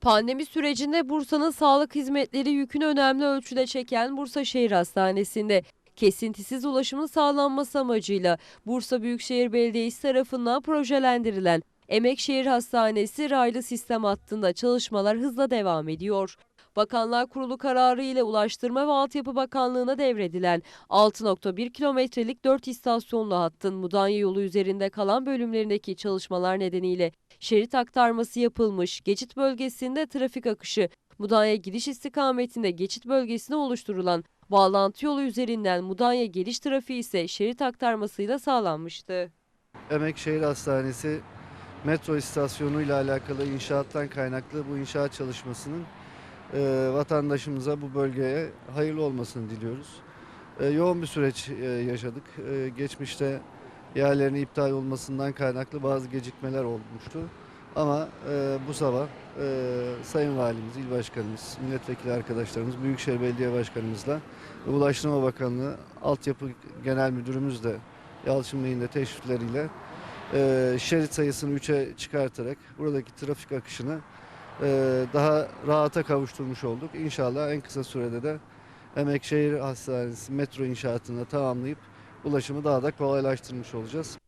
Pandemi sürecinde Bursa'nın sağlık hizmetleri yükünü önemli ölçüde çeken Bursa Şehir Hastanesi'nde kesintisiz ulaşımın sağlanması amacıyla Bursa Büyükşehir Belediyesi tarafından projelendirilen Emekşehir Hastanesi raylı sistem hattında çalışmalar hızla devam ediyor. Bakanlar Kurulu kararı ile Ulaştırma ve Altyapı Bakanlığı'na devredilen 6.1 kilometrelik 4 istasyonlu hattın Mudanya yolu üzerinde kalan bölümlerindeki çalışmalar nedeniyle şerit aktarması yapılmış, geçit bölgesinde trafik akışı, Mudanya gidiş istikametinde geçit bölgesine oluşturulan bağlantı yolu üzerinden Mudanya geliş trafiği ise şerit aktarmasıyla sağlanmıştı. Emekşehir Hastanesi metro istasyonu ile alakalı inşaattan kaynaklı bu inşaat çalışmasının e, vatandaşımıza bu bölgeye hayırlı olmasını diliyoruz. E, yoğun bir süreç e, yaşadık. E, geçmişte yerlerin iptal olmasından kaynaklı bazı gecikmeler olmuştu. Ama e, bu sabah e, Sayın Valimiz, İl Başkanımız, milletvekili arkadaşlarımız, Büyükşehir Belediye Başkanımızla Ulaştırma Bakanlığı Altyapı Genel Müdürümüz de Yalçın Bey'in de teşrifleriyle e, şerit sayısını 3'e çıkartarak buradaki trafik akışını daha rahata kavuşturmuş olduk. İnşallah en kısa sürede de Emekşehir Hastanesi metro inşaatını tamamlayıp ulaşımı daha da kolaylaştırmış olacağız.